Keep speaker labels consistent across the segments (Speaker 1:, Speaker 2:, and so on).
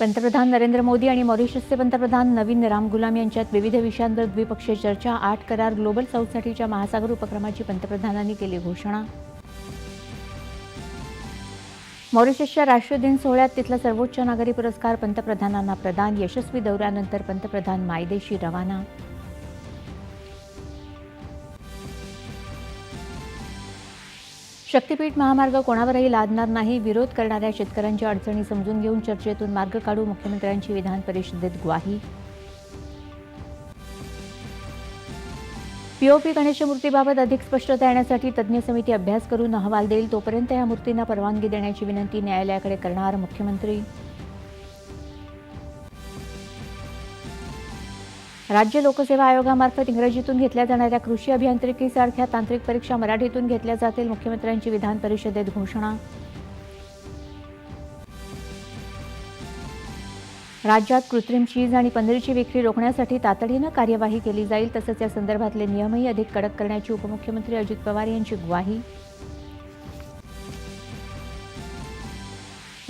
Speaker 1: पंतप्रधान नरेंद्र मोदी आणि मॉरिशसचे पंतप्रधान नवीन राम गुलाम यांच्यात विविध विषयांवर द्विपक्षीय चर्चा आठ करार ग्लोबल साऊथसाठीच्या महासागर उपक्रमाची पंतप्रधानांनी केली घोषणा. मॉरिशसच्या राष्ट्रीय दिन सोहळ्यात तिथला सर्वोच्च नागरी पुरस्कार पंतप्रधानांना प्रदान. यशस्वी दौऱ्यानंतर पंतप्रधान मायदेशी रवाना. शक्तीपीठ महामार्ग कोणावरही लादणार नाही विरोध करणाऱ्या शेतकऱ्यांच्या अडचणी समजून घेऊन चर्चेतून मार्ग काढू मुख्यमंत्र्यांची विधान परिषदेत ग्वाही. पीओपी गणेश मूर्तीबाबत अधिक स्पष्टता येण्यासाठी तज्ज्ञ समिती अभ्यास करून अहवाल देईल तोपर्यंत या मूर्तींना परवानगी देण्याची विनंती न्यायालयाकडे करणार मुख्यमंत्री. राज्य लोकसेवा आयोगामार्फत इंग्रजीतून घेतल्या जाणाऱ्या कृषी अभियांत्रिकीसारख्या तांत्रिक परीक्षा मराठीतून घेतल्या जातील मुख्यमंत्र्यांची विधान परिषदेत घोषणा. राज्यात कृत्रिम चीज आणि पनीरची विक्री रोखण्यासाठी तातडीनं कार्यवाही केली जाईल तसंच या संदर्भातले नियमही अधिक कडक करण्याची उपमुख्यमंत्री अजित पवार यांची ग्वाही.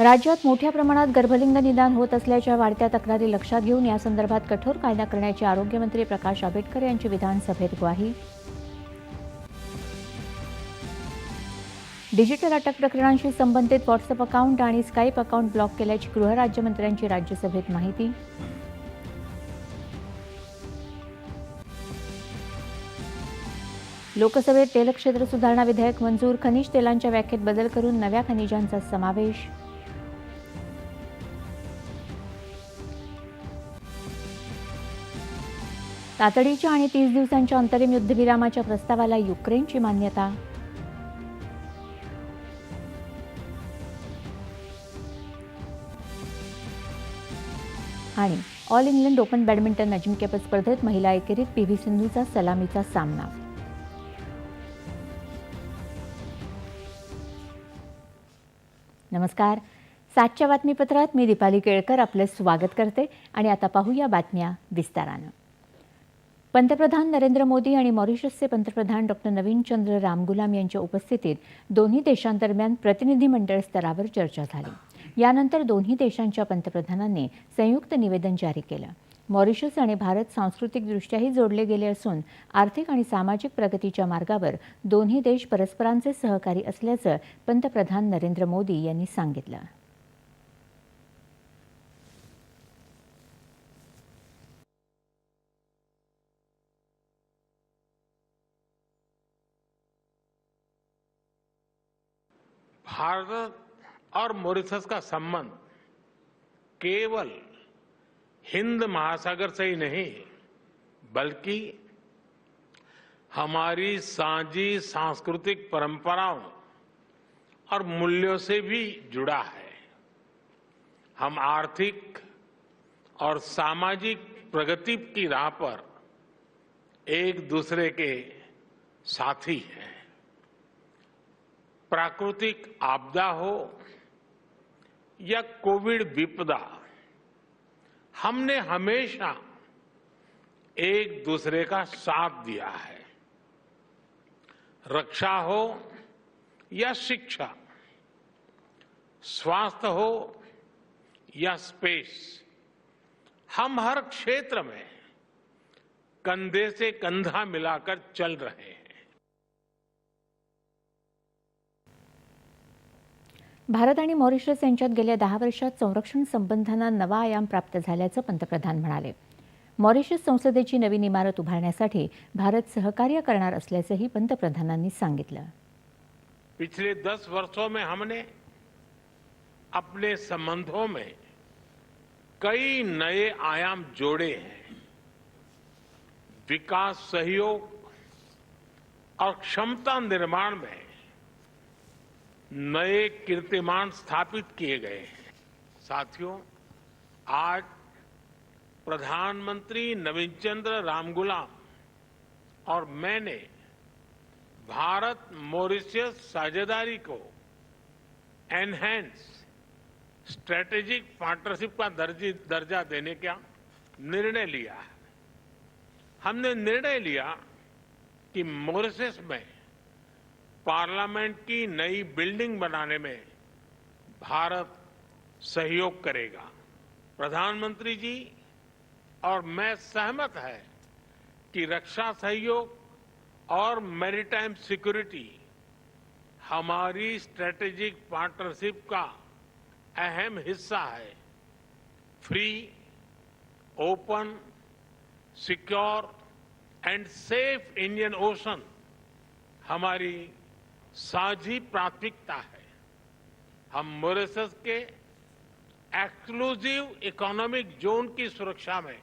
Speaker 1: राज्यात मोठ्या प्रमाणात गर्भलिंग निदान होत असल्याच्या वाढत्या तक्रारी लक्षात घेऊन यासंदर्भात कठोर कायदा करण्याची आरोग्यमंत्री प्रकाश आंबेडकर यांची विधानसभेत ग्वाही. डिजिटल अटक प्रकरणांशी संबंधित व्हॉट्सअप अकाउंट आणि स्काईप अकाउंट ब्लॉक केल्याची गृहराज्यमंत्र्यांची राज्यसभेत माहिती. लोकसभेत तेलक्षेत्र सुधारणा विधेयक मंजूर खनिज तेलांच्या व्याख्येत बदल करून नव्या खनिजांचा समावेश. तातडीच्या आणि तीस दिवसांच्या अंतरिम युद्धविरामाच्या प्रस्तावाला युक्रेनची मान्यता. आणि ऑल इंग्लंड ओपन बॅडमिंटन अजिंक्यपद स्पर्धेत महिला एकेरीत पी व्ही सिंधूचा सलामीचा सामना. नमस्कार. सातच्या बातमीपत्रात मी दीपाली केळकर आपलं स्वागत करते आणि आता पाहूया बातम्या विस्तारानं. पंतप्रधान नरेंद्र मोदी आणि मॉरिशसचे पंतप्रधान डॉक्टर नवीन चंद्र रामगुलाम यांच्या उपस्थितीत दोन्ही देशांदरम्यान प्रतिनिधीमंडळ स्तरावर चर्चा झाली. यानंतर दोन्ही देशांच्या पंतप्रधानांनी संयुक्त निवेदन जारी केलं. मॉरिशस आणि भारत सांस्कृतिकदृष्ट्याही जोडले गेले असून आर्थिक आणि सामाजिक प्रगतीच्या मार्गावर दोन्ही देश परस्परांचे सहकारी असल्याचं पंतप्रधान नरेंद्र मोदी यांनी सांगितलं.
Speaker 2: भारत और मॉरिशस का संबंध केवल हिंद महासागर से ही नहीं, बल्कि हमारी साझी सांस्कृतिक परंपराओं और मूल्यों से भी जुड़ा है। हम आर्थिक और सामाजिक प्रगति की राह पर एक दूसरे के साथी हैं। प्राकृतिक आपदा हो या कोविड विपदा, हमने हमेशा एक दूसरे का साथ दिया है। रक्षा हो या शिक्षा, स्वास्थ्य हो या स्पेस हम हर क्षेत्र में कंधे से कंधा मिलाकर चल रहे हैं।
Speaker 1: भारत आणि मॉरिशस यांच्यात गेल्या दहा वर्षात संरक्षण संबंधांना नवा आयाम प्राप्त झाल्याचं पंतप्रधान म्हणाले. मॉरिशस संसदेची नवीन इमारत उभारण्यासाठी भारत सहकार्य करणार असल्याचंही पंतप्रधानांनी सांगितलं.
Speaker 2: पिछले दस वर्षों में हमने अपने संबंधों में कई नए आयाम जोड़े हैं। विकास सहयोग और क्षमता निर्माण में नए कीर्तिमान स्थापित किए गए हैं। साथियों, आज प्रधानमंत्री नवीन चंद्र रामगुलाम और मैंने भारत मॉरिशस साझेदारी को एनहेंस स्ट्रेटेजिक पार्टनरशिप का दर्जी, दर्जा देने का निर्णय लिया है। हमने निर्णय लिया कि मॉरिशस में पार्लियामेंट की नई बिल्डिंग बनाने में भारत सहयोग करेगा। प्रधानमंत्री जी, और मैं सहमत है कि रक्षा सहयोग और मैरीटाइम सिक्योरिटी हमारी स्ट्रेटेजिक पार्टनरशिप का अहम हिस्सा है। Free, open, secure and safe Indian Ocean हमारी साझी प्राथमिकता है। हम मॉरिशस के एक्सक्लूसिव इकोनॉमिक जोन की सुरक्षा में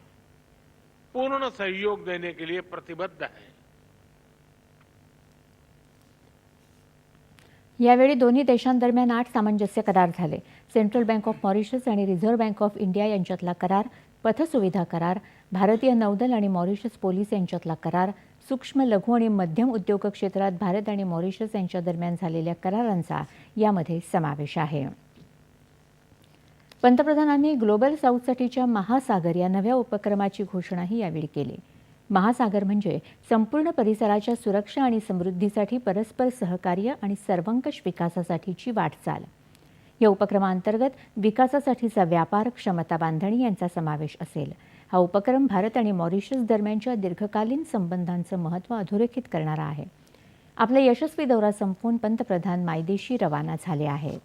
Speaker 2: पूर्ण सहयोग देने के लिए प्रतिबद्ध है।
Speaker 1: यावेळी दोन्ही देशांदरम्यान आठ सामंजस्य करार झाले. सेंट्रल बँक ऑफ मॉरिशस आणि रिझर्व्ह बँक ऑफ इंडिया यांच्यातला करार पथसुविधा करार भारतीय नौदल आणि मॉरिशस पोलीस यांच्यातला करार सूक्ष्म लघु आणि मध्यम उद्योग क्षेत्रात भारत आणि मॉरिशस यांच्या दरम्यान झालेल्या करारांचा यामध्ये समावेश आहे. पंतप्रधानांनी ग्लोबल साऊथसाठीच्या महासागर या नव्या उपक्रमाची घोषणाही यावेळी केली. महासागर म्हणजे संपूर्ण परिसराच्या सुरक्षा आणि समृद्धीसाठी परस्पर सहकार्य आणि सर्वंकष विकासासाठीची वाटचाल. या उपक्रमांतर्गत विकासासाठीचा व्यापार क्षमता बांधणी यांचा समावेश असेल. हा उपक्रम भारत आणि मॉरिशस दरम्यानच्या दीर्घकालीन संबंधांचं महत्त्व अधोरेखित करणारा आहे. आपला यशस्वी दौरा संपवून पंतप्रधान मायदेशी रवाना झाले आहेत.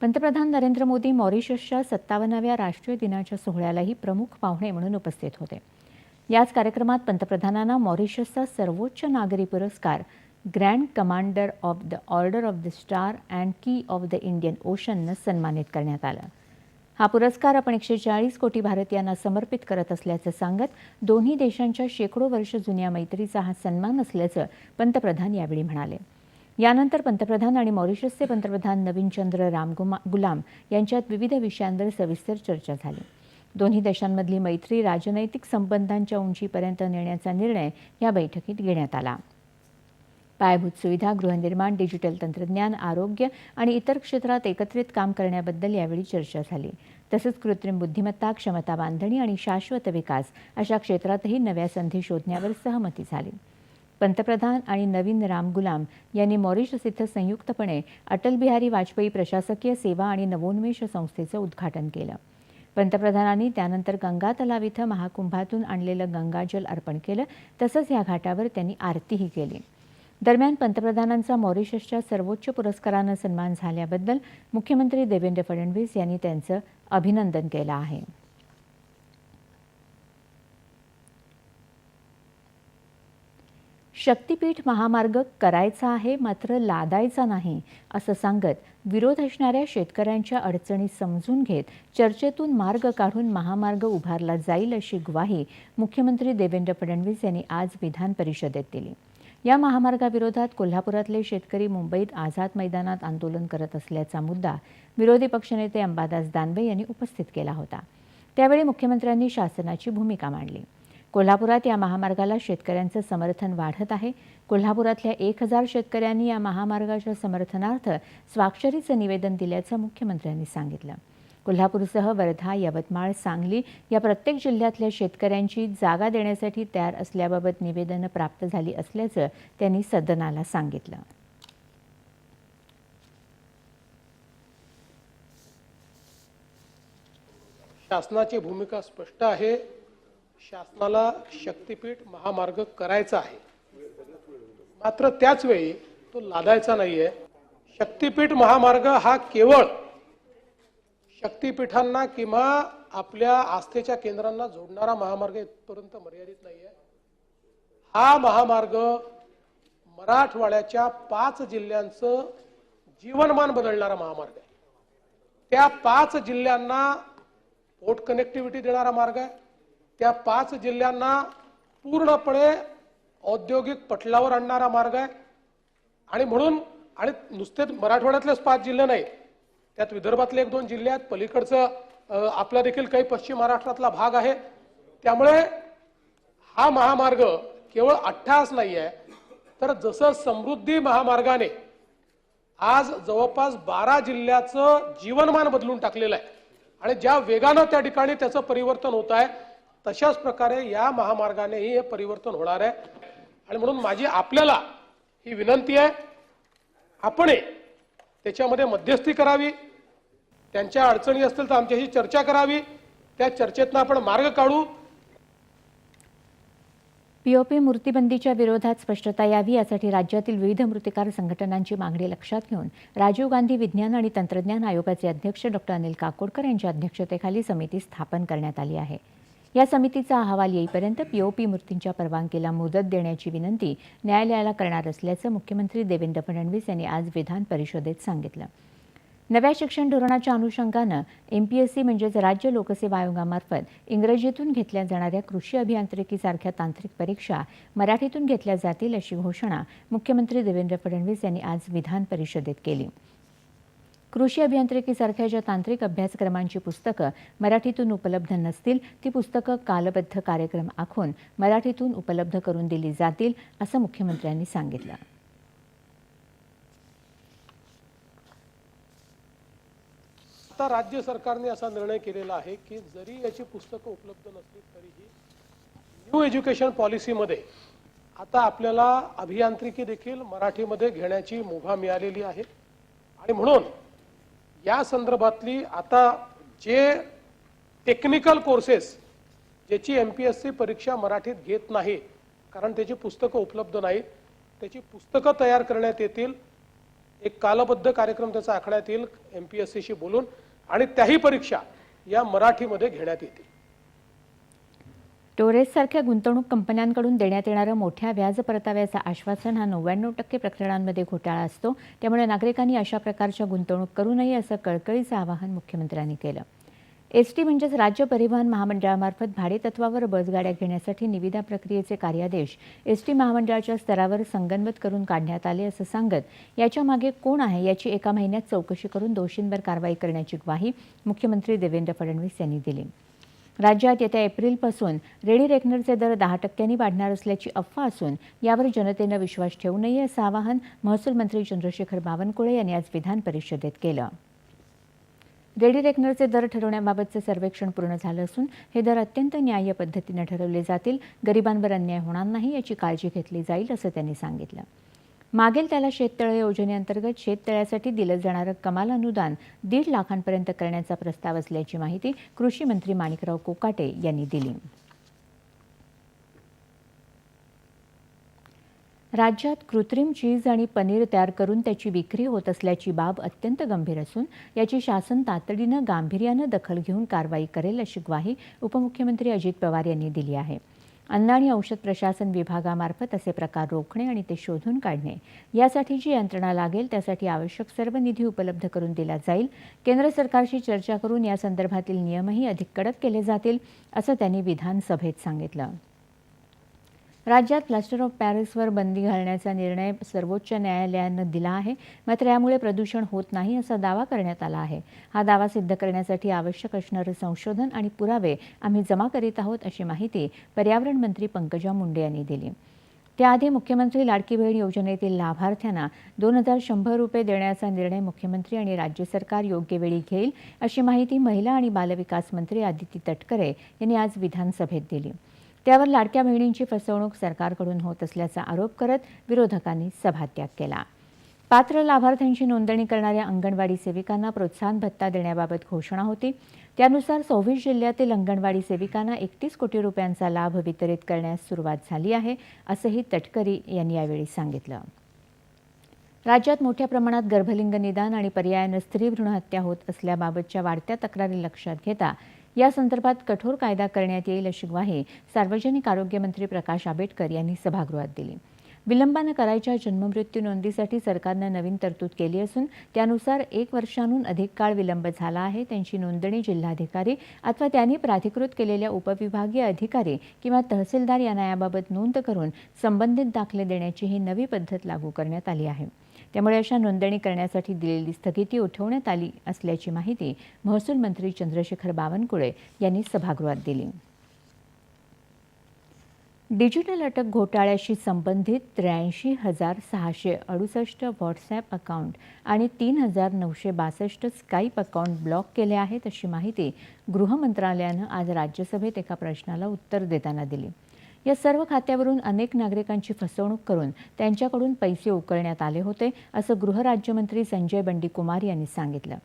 Speaker 1: पंतप्रधान नरेंद्र मोदी मॉरिशसच्या सत्तावन्नाव्या राष्ट्रीय दिनाच्या सोहळ्यालाही प्रमुख पाहुणे म्हणून उपस्थित होते. याच कार्यक्रमात पंतप्रधानांना मॉरिशसचा सर्वोच्च नागरी पुरस्कार grand commander of the order of the star and key of the Indian ओशननं सन्मानित करण्यात आलं. हा पुरस्कार आपण एकशे चाळीस कोटी भारतीयांना समर्पित करत असल्याचं सांगत दोन्ही देशांच्या शेकडो वर्ष जुन्या मैत्रीचा हा सन्मान असल्याचं पंतप्रधान यावेळी म्हणाले. यानंतर पंतप्रधान आणि मॉरिशसचे पंतप्रधान नवीनचंद्र रामगुमा गुलाम यांच्यात विविध विषयांवर सविस्तर चर्चा झाली. दोन्ही देशांमधली मैत्री राजनैतिक संबंधांच्या उंचीपर्यंत नेण्याचा निर्णय या बैठकीत घेण्यात आला. पायाभूत सुविधा गृहनिर्माण डिजिटल तंत्रज्ञान आरोग्य आणि इतर क्षेत्रात एकत्रित काम करण्याबद्दल यावेळी चर्चा झाली. तसंच कृत्रिम बुद्धिमत्ता क्षमता बांधणी आणि शाश्वत विकास अशा क्षेत्रातही नव्या संधी शोधण्यावर सहमती झाली. पंतप्रधान आणि नवीन रामगुलाम यांनी मॉरिशस इथं संयुक्तपणे अटल बिहारी वाजपेयी प्रशासकीय सेवा आणि नवोन्मेष संस्थेचं उद्घाटन केलं. पंतप्रधानांनी त्यानंतर गंगा तलाव इथं महाकुंभातून आणलेलं गंगाजल अर्पण केलं. तसंच या घाटावर त्यांनी आरतीही केली. दरम्यान पंतप्रधानांचा मॉरिशसच्या सर्वोच्च पुरस्कारानं सन्मान झाल्याबद्दल मुख्यमंत्री देवेंद्र फडणवीस यांनी त्यांचं अभिनंदन केलं आहे. शक्तीपीठ महामार्ग करायचा आहे मात्र लादायचा नाही असं सांगत विरोध असणाऱ्या शेतकऱ्यांच्या अडचणी समजून घेत चर्चेतून मार्ग काढून महामार्ग उभारला जाईल अशी ग्वाही मुख्यमंत्री देवेंद्र फडणवीस यांनी आज विधान परिषदेत दिली. या महामार्गाविरोधात कोल्हापुरातले शेतकरी मुंबईत आझाद मैदानात आंदोलन करत असल्याचा मुद्दा विरोधी पक्षनेते अंबादास दानवे यांनी उपस्थित केला होता. त्यावेळी मुख्यमंत्र्यांनी शासनाची भूमिका मांडली. कोल्हापुरात या महामार्गाला शेतकऱ्यांचं समर्थन वाढत आहे. कोल्हापुरातल्या एक हजार शेतकऱ्यांनी या महामार्गाच्या समर्थनार्थ स्वाक्षरीचं निवेदन दिल्याचं मुख्यमंत्र्यांनी सांगितलं. कोल्हापूरसह वर्धा यवतमाळ सांगली या प्रत्येक जिल्ह्यातल्या शेतकऱ्यांची जागा देण्यासाठी तयार असल्याबाबत निवेदनं प्राप्त झाली असल्याचं त्यांनी सदनाला सांगितलं.
Speaker 3: शासनाची भूमिका स्पष्ट आहे. शासनाला शक्तीपीठ महामार्ग करायचा आहे. मात्र त्याच वेळी तो लादायचा नाहीये. शक्तीपीठ महामार्ग हा केवळ शक्तीपीठांना किंवा आपल्या आस्थेच्या केंद्रांना जोडणारा महामार्ग इथपर्यंत मर्यादित नाहीये. हा महामार्ग मराठवाड्याच्या पाच जिल्ह्यांचं जीवनमान बदलणारा महामार्ग आहे. त्या पाच जिल्ह्यांना पोर्ट कनेक्टिव्हिटी देणारा मार्ग आहे. त्या पाच जिल्ह्यांना पूर्णपणे औद्योगिक पटलावर आणणारा मार्ग आहे. आणि म्हणून आणि नुसतेच मराठवाड्यातलेच पाच जिल्हे नाही त्यात विदर्भातले एक दोन जिल्हे आहेत. पलीकडचं आपला देखील काही पश्चिम महाराष्ट्रातला भाग आहे. त्यामुळे हा महामार्ग केवळ अठ्ठास नाही आहे तर जसं समृद्धी महामार्गाने आज जवळपास बारा जिल्ह्याचं जीवनमान बदलून टाकलेलं आहे. आणि ज्या वेगानं त्या ठिकाणी त्याचं परिवर्तन होत आहे तशाच प्रकारे या महामार्गानेही हे परिवर्तन होणार आहे. आणि म्हणून माझी आपल्याला ही विनंती आहे आपण त्याच्यामध्ये मध्यस्थी करावी. त्यांच्या अडचणी असतील तर आमच्याशी चर्चा करावी. त्या चर्चेतनं आपण मार्ग काढू.
Speaker 1: पीओपी मूर्तीबंदीच्या विरोधात स्पष्टता यावी यासाठी राज्यातील विविध मूर्तिकार संघटनांची मागणी लक्षात घेऊन राजीव गांधी विज्ञान आणि तंत्रज्ञान आयोगाचे अध्यक्ष डॉक्टर अनिल काकोडकर यांच्या अध्यक्षतेखाली समिती स्थापन करण्यात आली आहे. या समितीचा अहवाल येईपर्यंत पीओपी मूर्तींच्या परवानगीला मुदत देण्याची विनंती न्यायालयाला करणार असल्याचं मुख्यमंत्री देवेंद्र फडणवीस यांनी आज विधान परिषदेत सांगितलं. नव्या शिक्षण धोरणाच्या अनुषंगानं एमपीएससी म्हणजेच राज्य लोकसेवा आयोगामार्फत इंग्रजीतून घेतल्या जाणाऱ्या कृषी अभियांत्रिकीसारख्या तांत्रिक परीक्षा मराठीतून घेतल्या जातील अशी घोषणा मुख्यमंत्री देवेंद्र फडणवीस यांनी आज विधान परिषदेत केली. कृषी अभियांत्रिकीसारख्या ज्या तांत्रिक अभ्यासक्रमांची पुस्तकं मराठीतून उपलब्ध नसतील ती पुस्तकं कालबद्ध कार्यक्रम आखून मराठीतून उपलब्ध करून दिली जातील असं मुख्यमंत्र्यांनी सांगितलं.
Speaker 3: आता राज्य सरकारने असा निर्णय केलेला आहे की जरी याची पुस्तकं उपलब्ध नसली तरीही न्यू एज्युकेशन पॉलिसीमध्ये आता आपल्याला अभियांत्रिकी देखील मराठीमध्ये घेण्याची मुभा मिळालेली आहे. आणि म्हणून या संदर्भातली आता जे टेक्निकल कोर्सेस ज्याची एम पी एस सी परीक्षा मराठीत घेत नाही कारण त्याची पुस्तकं उपलब्ध नाहीत त्याची पुस्तकं तयार करण्यात येतील एक कालबद्ध कार्यक्रम त्याचा आखण्यात येईल एम पी एस सीशी बोलून आणि त्याही परीक्षा या मराठीमध्ये घेण्यात येतील.
Speaker 1: टोरेससारख्या गुंतवणूक कंपन्यांकडून देण्यात येणारं मोठ्या व्याज परताव्याचं आश्वासन हा नव्याण्णव टक्के प्रकरणांमध्ये घोटाळा असतो. त्यामुळे नागरिकांनी अशा प्रकारच्या गुंतवणूक करू नये असं कळकळीचं आवाहन मुख्यमंत्र्यांनी केलं. एस टी म्हणजेच राज्य परिवहन महामंडळामार्फत भाडेतत्वावर बसगाड्या घेण्यासाठी निविदा प्रक्रियेचे कार्यादेश एस टी महामंडळाच्या स्तरावर संगनमत करून काढण्यात आले असं सांगत याच्या मागे कोण आहे याची एका महिन्यात चौकशी करून दोषींवर कारवाई करण्याची ग्वाही मुख्यमंत्री देवेंद्र फडणवीस यांनी दिली. राज्यात येत्या एप्रिलपासून रेडी रेकनरचे दर दहा टक्क्यांनी वाढणार असल्याची अफवा असून यावर जनतेनं विश्वास ठेवू नये असं आवाहन महसूल मंत्री चंद्रशेखर बावनकुळे यांनी आज विधान परिषदेत केलं. रेडी रेकनरचे दर ठरवण्याबाबतचे सर्वेक्षण पूर्ण झालं असून हे दर अत्यंत न्याय्य पद्धतीनं ठरवले जातील. गरिबांवर अन्याय होणार नाही याची काळजी घेतली जाईल असं त्यांनी सांगितलं. मागेल त्याला शेततळे योजनेअंतर्गत शेततळ्यासाठी दिलं जाणारं कमाल अनुदान दीड लाखांपर्यंत करण्याचा प्रस्ताव असल्याची माहिती कृषी मंत्री माणिकराव कोकाटे यांनी दिली. राज्यात कृत्रिम चीज आणि पनीर तयार करून त्याची विक्री होत असल्याची बाब अत्यंत गंभीर असून याची शासन तातडीनं गांभीर्यानं दखल घेऊन कारवाई करेल अशी ग्वाही उपमुख्यमंत्री अजित पवार यांनी दिली आहे. अन्न आणि औषध प्रशासन विभागामार्फत असे प्रकार रोखणे आणि ते शोधून काढणे यासाठी जी यंत्रणा लागेल त्यासाठी आवश्यक सर्व निधी उपलब्ध करून दिला जाईल. केंद्र सरकारशी चर्चा करून या संदर्भातील नियमही अधिक कडक केले जातील असं त्यांनी विधानसभेत सांगितलं. राज्यात प्लास्टर ऑफ पॅरिसवर बंदी घालण्याचा निर्णय सर्वोच्च न्यायालयानं दिला आहे. मात्र यामुळे प्रदूषण होत नाही असा दावा करण्यात आला आहे. हा दावा सिद्ध करण्यासाठी आवश्यक असणारं संशोधन आणि पुरावे आम्ही जमा करीत आहोत अशी माहिती पर्यावरण मंत्री पंकजा मुंडे यांनी दिली. त्याआधी मुख्यमंत्री लाडकी बहीण योजनेतील लाभार्थ्यांना दोन हजार शंभर रुपये देण्याचा निर्णय मुख्यमंत्री आणि राज्य सरकार योग्य वेळी घेईल अशी माहिती महिला आणि बालविकास मंत्री आदिती तटकरे यांनी आज विधानसभेत दिली. त्यावर लाडक्या बहिणींची फसवणूक सरकारकडून होत असल्याचा आरोप करत विरोधकांनी सभात्याग केला. पात्र लाभार्थ्यांची नोंदणी करणाऱ्या अंगणवाडी सेविकांना प्रोत्साहन भत्ता देण्याबाबत घोषणा होती. त्यानुसार सव्वीस जिल्ह्यातील अंगणवाडी सेविकांना एकतीस कोटी रुपयांचा लाभ वितरित करण्यास सुरुवात झाली आहे असंही तटकरी यांनी यावेळी सांगितलं. राज्यात मोठ्या प्रमाणात गर्भलिंग निदान आणि पर्यायानं स्त्री भ्रूणहत्या होत असल्याबाबतच्या वाढत्या तक्रारी लक्षात घेता या संदर्भात कठोर कायदा करण्यात येईल अशी ग्वाही सार्वजनिक आरोग्य मंत्री प्रकाश आंबेडकर यांनी सभागृहात दिली. विलंबानं करायच्या जन्ममृत्यू नोंदीसाठी सरकारनं नवीन तरतूद केली असून त्यानुसार एक वर्षांहून अधिक काळ विलंब झाला आहे. त्यांची नोंदणी जिल्हाधिकारी अथवा त्यांनी प्राधिकृत केलेल्या उपविभागीय अधिकारी किंवा तहसीलदार यांना याबाबत नोंद करून संबंधित दाखले देण्याची ही नवी पद्धत लागू करण्यात आली आहे. त्यामुळे अशा नोंदणी करण्यासाठी दिलेली स्थगिती उठवण्यात आली असल्याची माहिती महसूल मंत्री चंद्रशेखर बावनकुळे यांनी सभागृहात दिली. डिजिटल अटक घोटाळ्याशी संबंधित त्र्याऐंशी हजार सहाशे अडुसष्ट व्हॉट्सॲप अकाउंट आणि तीन हजार नऊशे बासष्ट स्काईप अकाउंट ब्लॉक केले आहेत अशी माहिती गृह मंत्रालयानं आज राज्यसभेत एका प्रश्नाला उत्तर देताना दिली. या सर्व खात्यावरून अनेक नागरिकांची फसवणूक करून त्यांच्याकडून पैसे उकळण्यात आले होते असं गृहराज्यमंत्री संजय बंडी कुमार यांनी सांगितलं.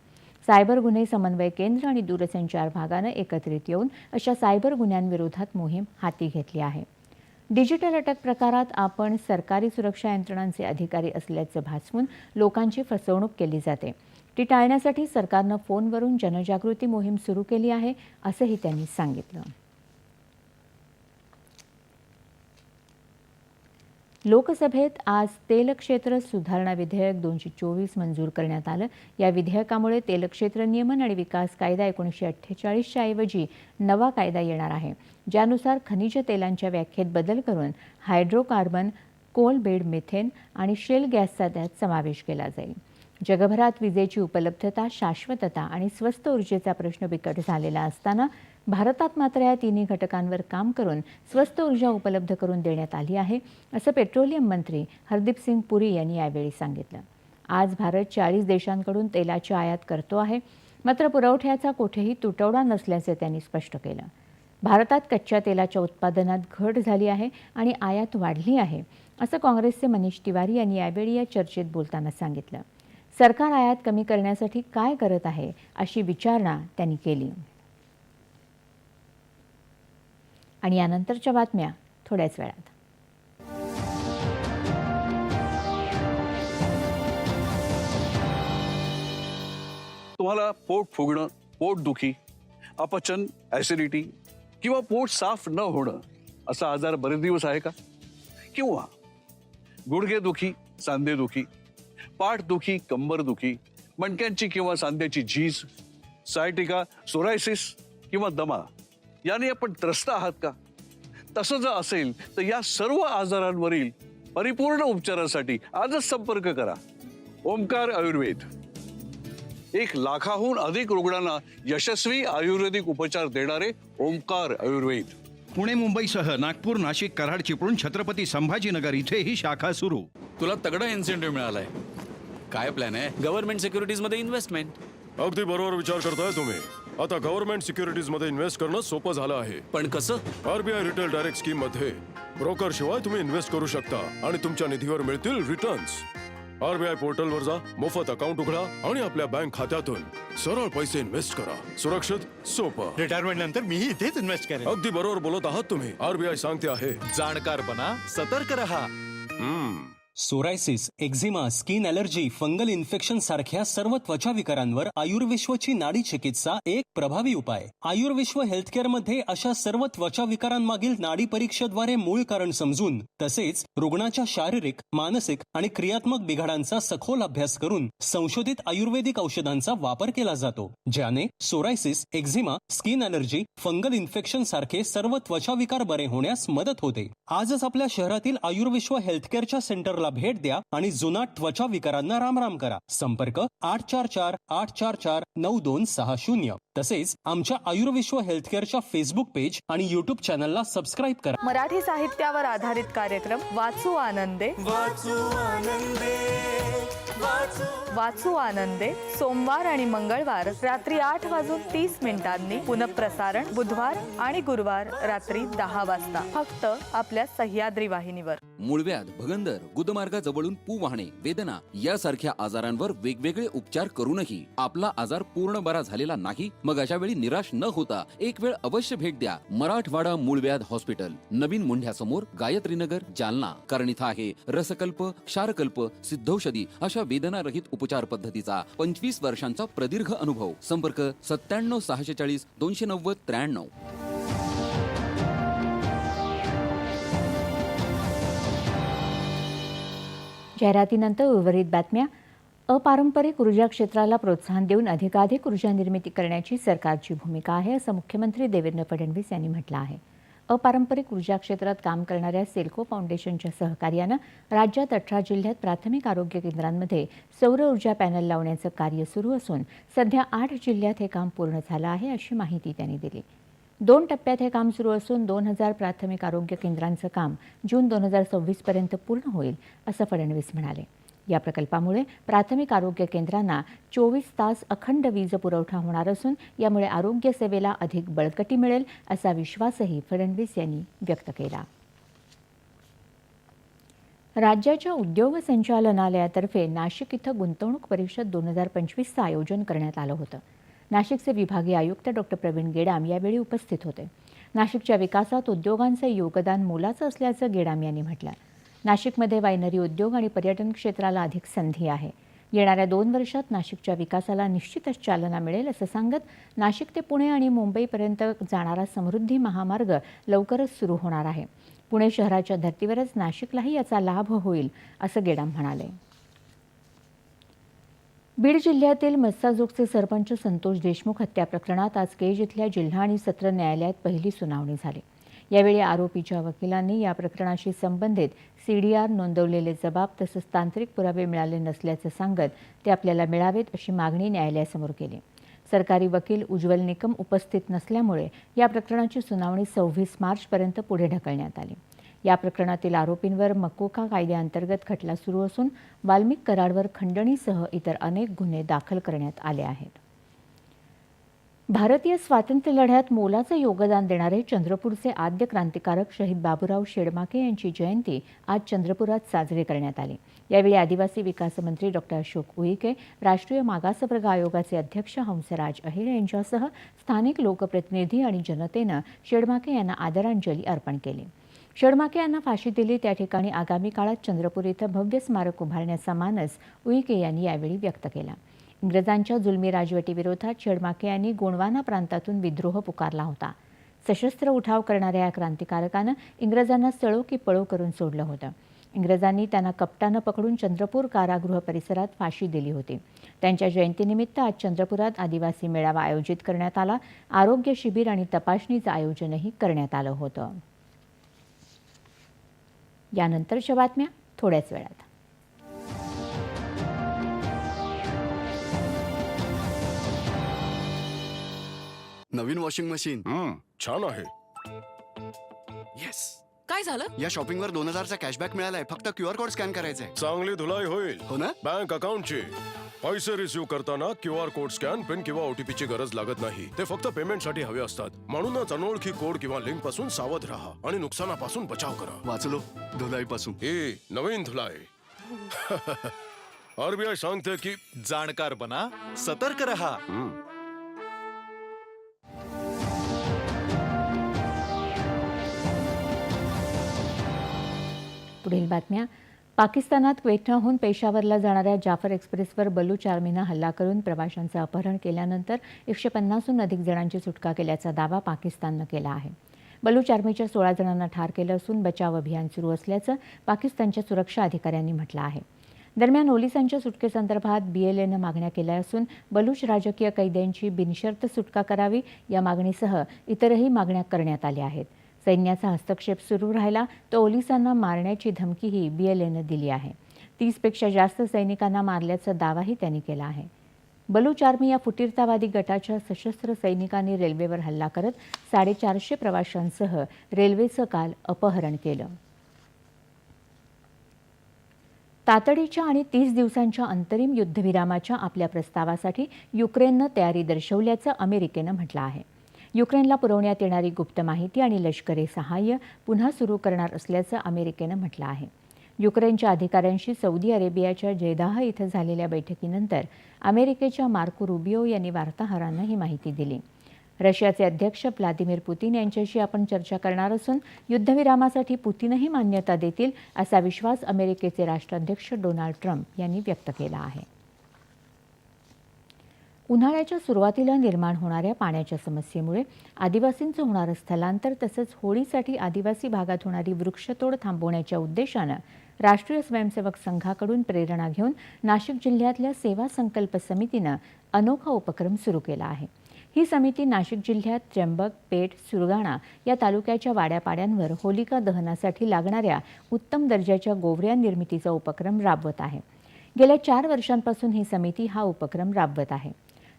Speaker 1: सायबर गुन्हे समन्वय केंद्र आणि दूरसंचार भागानं एकत्रित येऊन अशा सायबर गुन्ह्यांविरोधात मोहीम हाती घेतली आहे. डिजिटल अटक प्रकारात आपण सरकारी सुरक्षा यंत्रणांचे अधिकारी असल्याचं भासवून लोकांची फसवणूक केली जाते. ती टाळण्यासाठी सरकारनं फोनवरून जनजागृती मोहीम सुरू केली आहे असंही त्यांनी सांगितलं. लोकसभेत आज तेल क्षेत्र सुधारणा विधेयक दोनशे चोवीस मंजूर करण्यात आलं. या विधेयकामुळे तेल क्षेत्र नियमन आणि विकास कायदा एकोणीसशे अठ्ठेचाळीसच्या ऐवजी नवा कायदा येणार आहे ज्यानुसार खनिज तेलांच्या व्याख्येत बदल करून हायड्रोकार्बन कोल बेड मिथेन आणि शेल गॅसचा त्यात समावेश केला जाईल. जगभरात विजेची उपलब्धता शाश्वतता आणि स्वस्त ऊर्जेचा प्रश्न बिकट झालेला असताना भारतात मात्र या तिन्ही घटकांवर काम करून स्वस्त ऊर्जा उपलब्ध करून देण्यात आली आहे असं पेट्रोलियम मंत्री हरदीप सिंग पुरी यांनी यावेळी सांगितलं. आज भारत चाळीस देशांकडून तेलाची आयात करतो आहे मात्र पुरवठ्याचा कुठेही तुटवडा नसल्याचे त्यांनी स्पष्ट केलं. भारतात कच्च्या तेलाच्या उत्पादनात घट झाली आहे आणि आयात वाढली आहे असं काँग्रेसचे मनीष तिवारी यांनी यावेळी या चर्चेत बोलताना सांगितलं. सरकार आयात कमी करण्यासाठी काय करत आहे अशी विचारणा त्यांनी केली. आणि यानंतरच्या बातम्या थोड्याच वेळात.
Speaker 4: तुम्हाला पोट फुगणं पोटदुखी अपचन ऍसिडिटी किंवा पोट साफ न होणं असा आजार बरेच दिवस आहे का? किंवा गुडघेदुखी सांधेदुखी पाठदुखी कंबरदुखी मणक्यांची किंवा सांध्याची झीज सायटिका सोरायसिस किंवा दमा याने आपण त्रस्त आहात का? तसं जर असेल तर या सर्व आजारांवरील परिपूर्ण उपचारासाठी आजच संपर्क करा. ओमकार आयुर्वेद. एक लाखाहून अधिक रुग्णांना यशस्वी आयुर्वेदिक उपचार देणारे ओंकार आयुर्वेद.
Speaker 5: पुणे मुंबईसह नागपूर नाशिक कराड चिपळूण छत्रपती संभाजीनगर इथे ही शाखा सुरू.
Speaker 6: तुला तगडा इन्सेंटिव्ह मिळालाय. काय प्लॅन आहे? गव्हर्नमेंट सिक्युरिटीजमध्ये इन्व्हेस्टमेंट
Speaker 7: अगदी बरोबर विचार करताय तुम्ही. आता गव्हर्नमेंट सिक्युरिटीजमध्ये इन्व्हेस्ट करणं सोपं झालं आहे.
Speaker 6: पण कसं?
Speaker 7: आरबीआय रिटेल डायरेक्ट स्कीममध्ये ब्रोकर शिवाय तुम्ही इन्व्हेस्ट करू शकता आणि तुमच्या निधीवर मिळतील रिटर्न्स आरबीआय पोर्टलवर जा मोफत अकाउंट उघडा आणि आपल्या बँक खात्यातून सरळ पैसे इन्व्हेस्ट करा. सुरक्षित सोपं.
Speaker 8: रिटायरमेंट नंतर मीही इथेच इन्व्हेस्ट करेन.
Speaker 7: अगदी बरोबर बोलत आहात तुम्ही. आरबीआय सांगते आहे.
Speaker 8: जाणकार बना सतर्क रहा.
Speaker 7: हम्म.
Speaker 9: Psoriasis eczema skin allergy fungal infection सारख्या सर्व त्वचा विकारांवर आयुर्विश्वची नाडी चिकित्सा एक प्रभावी उपाय. आयुर्विश्व हेल्थकेअरमध्ये अशा सर्व त्वचा विकारांमागील नाडी परीक्षेद्वारे मूळ कारण समजून तसेच रुग्णाच्या शारीरिक मानसिक आणि क्रियात्मक बिघाडांचा सखोल अभ्यास करून संशोधित आयुर्वेदिक औषधांचा वापर केला जातो ज्याने psoriasis eczema skin allergy fungal infection सारखे सर्व त्वचा विकार बरे होण्यास मदत होते. आजच आपल्या शहरातील आयुर्विश्व हेल्थकेअरच्या सेंटरला भेट द्या आणि जुनाट त्वचा विकारांना रामराम करा. संपर्क आठ चार चार आठ चार चार नऊ दोन सहा शून्य. तसेच आमच्या आयुर्विश्व हेल्थकेअरच्या फेसबुक पेज आणि युट्यूब चॅनलला सबस्क्राईब करा.
Speaker 10: मराठी साहित्यावर आधारित कार्यक्रम वाचू आनंदे. वाचू आनंदे. आनंदे सोमवार आणि मंगळवार रात्री आठ वाजून तीस मिनिटांनी पुनप्रसारण बुधवार आणि गुरुवार रात्री दहा वाजता. फक्त आपल्या सह्याद्री वाहिनीवर.
Speaker 11: मुळव्याध भगंदर गुदमार्गाजवळून पू वाहणे वेदना यासारख्या आजारांवर वेगवेगळे उपचार करूनही आपला आजार पूर्ण बरा झालेला नाही मग अशा वेळी निराश न होता एक वेळ अवश्य भेट द्या. मराठवाडा मूळव्याध हॉस्पिटल नवीन मुंढ्यासमोर गायत्रीनगर जालना. कारण इथं आहे रसकल्प क्षारकल्प सिद्धौषधी अशा वेदनारहित उपचार पद्धतीचा पंचवीस वर्षांचा प्रदीर्घ अनुभव. संपर्क सत्त्याण्णव सहाशे चाळीस दोनशे नव्वद त्र्याण्णव.
Speaker 1: जाहिरातीनंतर उर्वरित बातम्या. अपारंपरिक ऊर्जा क्षेत्राला प्रोत्साहन देऊन अधिकाधिक ऊर्जा निर्मिती करण्याची सरकारची भूमिका आहे असं मुख्यमंत्री देवेंद्र फडणवीस यांनी म्हटलं आहे. अपारंपरिक ऊर्जा क्षेत्रात काम करणाऱ्या सेल्को फाउंडेशनच्या सहकार्यानं राज्यात अठरा जिल्ह्यात प्राथमिक आरोग्य केंद्रांमध्ये सौर ऊर्जा पॅनल लावण्याचं कार्य सुरू असून सध्या आठ जिल्ह्यात हे काम पूर्ण झालं आहे अशी माहिती त्यांनी दिली. दोन टप्प्यात हे काम सुरू असून दोन हजार प्राथमिक आरोग्य केंद्रांचं काम जून दोन हजार सव्वीसपर्यंत पूर्ण होईल असं फडणवीस म्हणाले. या प्रकल्पामुळे प्राथमिक आरोग्य केंद्रांना चोवीस तास अखंड वीज पुरवठा होणार असून यामुळे आरोग्य सेवेला अधिक बळकटी मिळेल असा विश्वासही फडणवीस यांनी व्यक्त केला. राज्याच्या उद्योग संचालनालयातर्फे नाशिक इथं गुंतवणूक परिषद दोन हजार पंचवीसचं आयोजन करण्यात आलं होतं. नाशिकचे विभागीय आयुक्त डॉक्टर प्रवीण गेडाम यावेळी उपस्थित होते. नाशिकच्या विकासात उद्योगांचं योगदान मोलाचं असल्याचं गेडाम यांनी म्हटलं नाशिकमध्ये वायनरी उद्योग आणि पर्यटन क्षेत्राला अधिक संधी आहे. येणाऱ्या दोन वर्षात नाशिकच्या विकासाला निश्चितच चालना मिळेल असं सांगत नाशिक ते पुणे आणि मुंबईपर्यंत जाणारा समृद्धी महामार्ग लवकरच सुरू होणार आहे. पुणे शहराच्या धर्तीवरच नाशिकलाही याचा लाभ होईल असं गेडाम म्हणाले. बीड जिल्ह्यातील मस्साजोगचे सरपंच संतोष देशमुख हत्या प्रकरणात आज केज इथल्या जिल्हा आणि सत्र न्यायालयात पहिली सुनावणी झाली. यावेळी आरोपीच्या वकिलांनी या प्रकरणाशी संबंधित सीडीआर नोंदवलेले जबाब तसंच तांत्रिक पुरावे मिळाले नसल्याचं सांगत ते आपल्याला मिळावेत अशी मागणी न्यायालयासमोर केली. सरकारी वकील उज्ज्वल निकम उपस्थित नसल्यामुळे या प्रकरणाची सुनावणी सव्वीस मार्चपर्यंत पुढे ढकलण्यात आली. या प्रकरणातील आरोपींवर मकोका कायद्याअंतर्गत खटला सुरू असून वाल्मिक कराडवर खंडणीसह इतर अनेक गुन्हे दाखल करण्यात आले आहेत. भारतीय स्वातंत्र्य लढ्यात मोलाचं योगदान देणारे चंद्रपूरचे आद्य क्रांतिकारक शहीद बाबूराव शेडमाके यांची जयंती आज चंद्रपुरात साजरी करण्यात आली. यावेळी आदिवासी विकास मंत्री डॉक्टर अशोक उईके राष्ट्रीय मागासवर्ग आयोगाचे अध्यक्ष हंसराज अहिर यांच्यासह स्थानिक लोकप्रतिनिधी आणि जनतेनं शेडमाके यांना आदरांजली अर्पण केली. शेडमाके यांना फाशी दिली त्या ठिकाणी आगामी काळात चंद्रपूर इथं भव्य स्मारक उभारण्याचा मानस उईके यांनी यावेळी व्यक्त केला. इंग्रजांच्या जुलमी राजवटीविरोधात शेडमाके यांनी गोंडवाना प्रांतातून विद्रोह पुकारला होता. सशस्त्र उठाव करणाऱ्या या क्रांतिकारकानं इंग्रजांना सळो की पळो करून सोडलं होतं. इंग्रजांनी त्यांना कपटानं पकडून चंद्रपूर कारागृह परिसरात फाशी दिली होती. त्यांच्या जयंतीनिमित्त आज चंद्रपुरात आदिवासी मेळावा आयोजित करण्यात आला. आरोग्य शिबिर आणि तपासणीचं आयोजनही करण्यात आलं होतं. यानंतरच्या बातम्या थोड्याच वेळात.
Speaker 8: नवीन वॉशिंग मशीन.
Speaker 7: हम्म. छान आहे.
Speaker 8: येस
Speaker 12: काय झालं?
Speaker 8: या शॉपिंग वर दोन हजारचा कॅशबॅक मिळालाय. फक्त क्यू आर कोड स्कॅन करायचा आहे
Speaker 7: चांगली धुलाई होईल.
Speaker 8: हो ना?
Speaker 7: बँक अकाउंटची. पैसे रिसिव्ह करताना Q R code scan PIN किंवा ओटीपी ची गरज लागत नाही. ते फक्त पेमेंटसाठी हवे असतात. म्हणूनच अनोळखी कोड किंवा लिंकपासून सावध राहा आणि नुकसानापासून बचाव करा.
Speaker 8: वाचलो. धुलाई पासून
Speaker 7: ही नवीन धुलाई. आरबीआय सांगते की
Speaker 8: जाणकार बना सतर्क रहा.
Speaker 1: पुढील बातम्या. पाकिस्तानात क्वेटाहून पेशावरला जाणाऱ्या जाफर एक्सप्रेसवर बलूच आर्मीनं हल्ला करून प्रवाशांचं अपहरण केल्यानंतर एकशे पन्नासहून अधिक जणांची सुटका केल्याचा दावा पाकिस्ताननं केला आहे. बलूच आर्मीच्या सोळा जणांना ठार केलं असून बचाव अभियान सुरू असल्याचं पाकिस्तानच्या सुरक्षा अधिकाऱ्यांनी म्हटलं आहे. दरम्यान ओलिसांच्या सुटकेसंदर्भात बीएलएनं मागण्या केल्या असून बलूच राजकीय कैद्यांची बिनशर्त सुटका करावी या मागणीसह इतरही मागण्या करण्यात आल्या आहेत. सैन्याचा हस्तक्षेप सुरू राहिला तर ओलिसांना मारण्याची धमकीही बीएलएनं दिली आहे. तीसपेक्षा जास्त सैनिकांना मारल्याचा दावाही त्यांनी केला आहे. बलूच आर्मी या फुटीरतावादी गटाच्या सशस्त्र सैनिकांनी रेल्वेवर हल्ला करत साडेचारशे प्रवाशांसह रेल्वेचं काल अपहरण केलं. तातडीच्या आणि तीस दिवसांच्या अंतरिम युद्धविरामाच्या आपल्या प्रस्तावासाठी युक्रेननं तयारी दर्शवल्याचं अमेरिकेनं म्हटलं आहे. युक्रेनला पुरवण्यात येणारी गुप्त माहिती आणि लष्करी सहाय्य पुन्हा सुरू करणार असल्याचं अमेरिकेनं म्हटलं आहे. युक्रेनच्या अधिकाऱ्यांशी सौदी अरेबियाच्या जेदाह इथं झालेल्या बैठकीनंतर अमेरिकेच्या मार्को रुबिओ यांनी वार्ताहरांना ही माहिती दिली. रशियाचे अध्यक्ष व्लादिमीर पुतीन यांच्याशी आपण चर्चा करणार असून युद्धविरामासाठी पुतीनही मान्यता देतील असा विश्वास अमेरिकेचे राष्ट्राध्यक्ष डोनाल्ड ट्रम्प यांनी व्यक्त केला आहे. उन्हाळ्याच्या सुरुवातीला निर्माण होणाऱ्या पाण्याच्या समस्येमुळे आदिवासींचं होणारं स्थलांतर तसंच होळीसाठी आदिवासी भागात होणारी वृक्षतोड थांबवण्याच्या उद्देशानं राष्ट्रीय स्वयंसेवक संघाकडून प्रेरणा घेऊन नाशिक जिल्ह्यातल्या सेवा संकल्प समितीनं अनोखा उपक्रम सुरू केला आहे. ही समिती नाशिक जिल्ह्यात त्र्यंबक पेठ सुरगाणा या तालुक्याच्या वाड्यापाड्यांवर होलिका दहनासाठी लागणाऱ्या उत्तम दर्जाच्या गोवऱ्या निर्मितीचा उपक्रम राबवत आहे. गेल्या चार वर्षांपासून ही समिती हा उपक्रम राबवत आहे.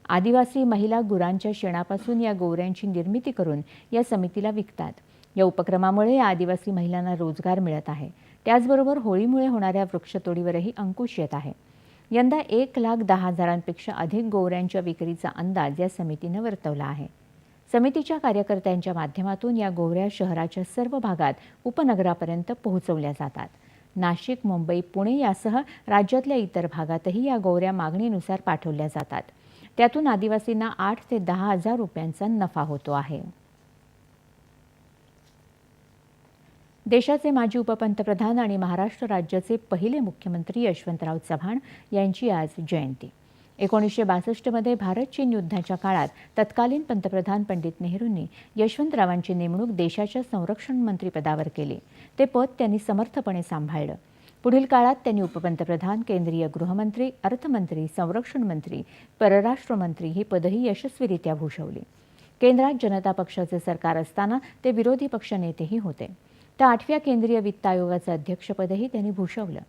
Speaker 1: आदिवासी महिला गुरांच्या शेणापासून या गोवऱ्यांची निर्मिती करून या समितीला विकतात. या उपक्रमामुळे या आदिवासी महिलांना रोजगार मिळत आहे. त्याचबरोबर होळीमुळे होणाऱ्या वृक्षतोडीवरही अंकुश येत आहे. यंदा एक लाख दहा हजारांपेक्षा अधिक गोवऱ्यांच्या विक्रीचा अंदाज या समितीनं वर्तवला आहे. समितीच्या कार्यकर्त्यांच्या माध्यमातून या गोवऱ्या शहराच्या सर्व भागात उपनगरापर्यंत पोहोचवल्या जातात. नाशिक मुंबई पुणे यासह राज्यातल्या इतर भागातही या गोवऱ्या मागणीनुसार पाठवल्या जातात. त्यातून आदिवासींना आठ ते दहा हजार रुपयांचा नफा होतो आहे. देशाचे माजी उपपंतप्रधान आणि महाराष्ट्र राज्याचे पहिले मुख्यमंत्री यशवंतराव चव्हाण यांची आज जयंती. एकोणीसशे बासष्टमध्ये भारत चीन युद्धाच्या काळात तत्कालीन पंतप्रधान पंडित नेहरूंनी यशवंतरावांची नेमणूक देशाच्या संरक्षण मंत्रीपदावर केली. ते पद त्यांनी समर्थपणे सांभाळलं. पुढील काळात त्यांनी उपपंतप्रधान केंद्रीय गृहमंत्री अर्थमंत्री संरक्षण मंत्री परराष्ट्र मंत्री ही पदही यशस्वीरित्या भूषवली. केंद्रात जनता पक्षाचे सरकार असताना ते विरोधी पक्षनेतेही होते. तर आठव्या केंद्रीय वित्त आयोगाचं अध्यक्षपदही त्यांनी भूषवलं.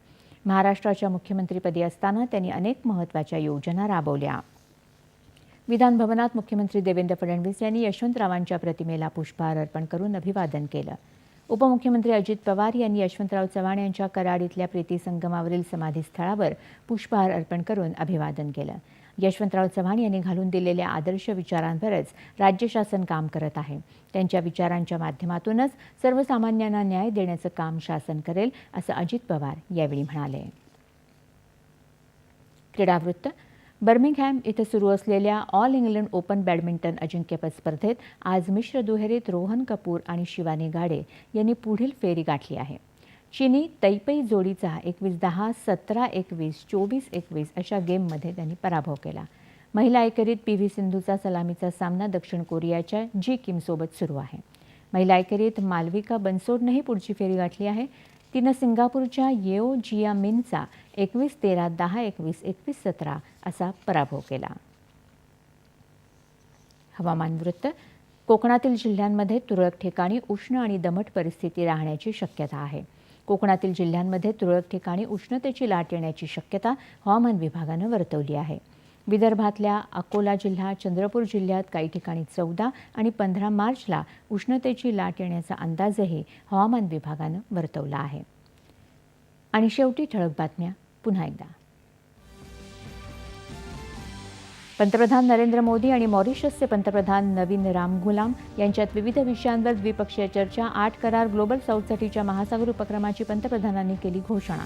Speaker 1: महाराष्ट्राच्या मुख्यमंत्रीपदी असताना त्यांनी अनेक महत्त्वाच्या योजना राबवल्या. विधानभवनात मुख्यमंत्री देवेंद्र फडणवीस यांनी यशवंतरावांच्या प्रतिमेला पुष्पहार अर्पण करून अभिवादन केलं. उपमुख्यमंत्री अजित पवार यांनी यशवंतराव चव्हाण यांच्या कराड इथल्या प्रीती संगमावरील समाधीस्थळावर पुष्पहार अर्पण करून अभिवादन केलं. यशवंतराव चव्हाण यांनी घालून दिलेल्या आदर्श विचारांवरच राज्य शासन काम करत आहे. त्यांच्या विचारांच्या माध्यमातूनच सर्वसामान्यांना न्याय देण्याचं काम शासन करेल असं अजित पवार यावेळी म्हणाले. क्रीडावृत्त बर्मिंगहॅम इथं सुरू असलेल्या ऑल इंग्लंड ओपन बॅडमिंटन अजिंक्यपद स्पर्धेत आज मिश्र दुहेरीत रोहन कपूर आणि शिवानी गाडे यांनी पुढील फेरी गाठली आहे. चिनी तैपई जोडीचा एकवीस दहा सतरा एकवीस चोवीस एकवीस अशा गेममध्ये त्यांनी पराभव केला. महिला एकेरीत पी व्ही सिंधूचा सलामीचा सामना दक्षिण कोरियाच्या जी किमसोबत सुरू आहे. महिला एकेरीत मालविका बनसोडनंही पुढची फेरी गाठली आहे. तिनं सिंगापूरच्या येओ जिया मिनचा एकवीस तेरा दहा एकवीस एकवीस सतरा असा पराभव केला. हवामान वृत्त कोकणातील जिल्ह्यांमध्ये तुरळक ठिकाणी उष्ण आणि दमट परिस्थिती राहण्याची शक्यता आहे. कोकणातील जिल्ह्यांमध्ये तुरळक ठिकाणी उष्णतेची लाट येण्याची शक्यता हवामान विभागानं वर्तवली आहे. विदर्भातल्या अकोला जिल्हा चंद्रपूर जिल्ह्यात काही ठिकाणी चौदा आणि पंधरा मार्चला उष्णतेची लाट येण्याचा अंदाजही हवामान विभागानं वर्तवला आहे. आणि शेवटी ठळक बातम्या. पुन्हा एकदा. पंतप्रधान नरेंद्र मोदी आणि मॉरिशसचे पंतप्रधान नवीन रामगुलाम यांच्यात विविध विषयांवर द्विपक्षीय चर्चा आठ करार ग्लोबल साऊथसाठीच्या महासागर उपक्रमाची पंतप्रधानांनी केली घोषणा.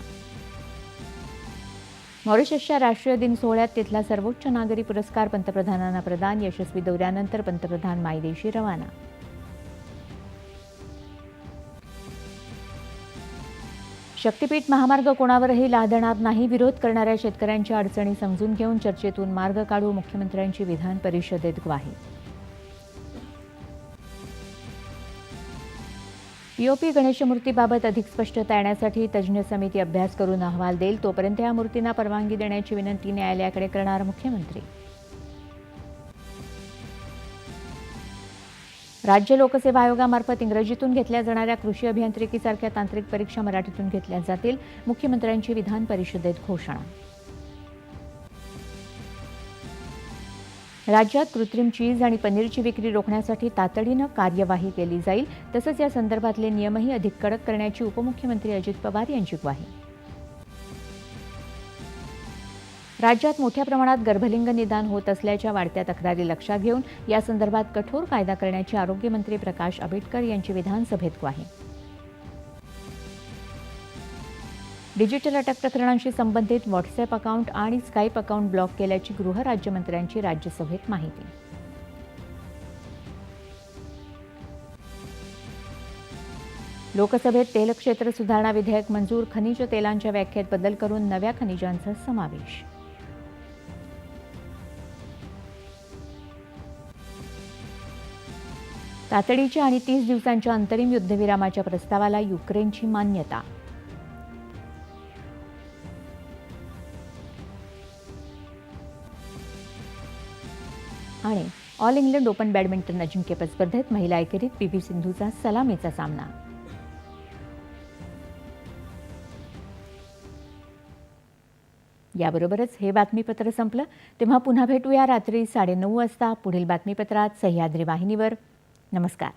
Speaker 1: मॉरिशसच्या राष्ट्रीय दिन सोहळ्यात तिथला सर्वोच्च नागरी पुरस्कार पंतप्रधानांना प्रदान. यशस्वी दौऱ्यानंतर पंतप्रधान मायदेशी रवाना. शक्तीपीठ महामार्ग कोणावरही लादणार नाही विरोध करणाऱ्या शेतकऱ्यांच्या अडचणी समजून घेऊन चर्चेतून मार्ग काढू मुख्यमंत्र्यांची विधान परिषदेत ग्वाही. पीओपी गणेश मूर्तीबाबत अधिक स्पष्टता येण्यासाठी तज्ज्ञ समिती अभ्यास करून अहवाल देईल. तोपर्यंत या मूर्तींना परवानगी देण्याची विनंती न्यायालयाकडे करणार मुख्यमंत्री. राज्य लोकसेवा आयोगामार्फत इंग्रजीतून घेतल्या जाणाऱ्या कृषी अभियांत्रिकीसारख्या तांत्रिक परीक्षा मराठीतून घेतल्या जातील. मुख्यमंत्र्यांची विधान परिषदेत घोषणा. राज्यात कृत्रिम चीज आणि पनीरची विक्री रोखण्यासाठी तातडीनं कार्यवाही केली जाईल. तसंच या संदर्भातले नियमही अधिक कडक करण्याची उपमुख्यमंत्री अजित पवार यांची ग्वाही. राज्यात मोठ्या प्रमाणात गर्भलिंग निदान होत असल्याच्या वाढत्या तक्रारी लक्षात घेऊन या संदर्भात कठोर कायदा करण्याची आरोग्यमंत्री प्रकाश आंबेडकर यांची विधानसभेत ग्वाही. डिजिटल अटक प्रकरणांशी संबंधित व्हॉट्सअप अकाउंट आणि स्काईप अकाउंट ब्लॉक केल्याची गृह राज्यमंत्र्यांची राज्यसभेत माहिती. लोकसभेत तेल क्षेत्र सुधारणा विधेयक मंजूर खनिज तेलांच्या व्याख्येत बदल करून नव्या खनिजांचा समावेश. तातडीच्या आणि तीस दिवसांच्या अंतरिम युद्धविरामाच्या प्रस्तावाला युक्रेनची मान्यता. आणि ऑल इंग्लंड ओपन बॅडमिंटन अजिंक्यपद स्पर्धेत महिला एकेरीत पी व्ही सिंधूचा सलामीचा सामना. याबरोबरच हे बातमीपत्र संपलं. तेव्हा पुन्हा भेटूया रात्री साडेनऊ वाजता. पुढील बातमीपत्रात सह्याद्री वाहिनीवर. नमस्कार.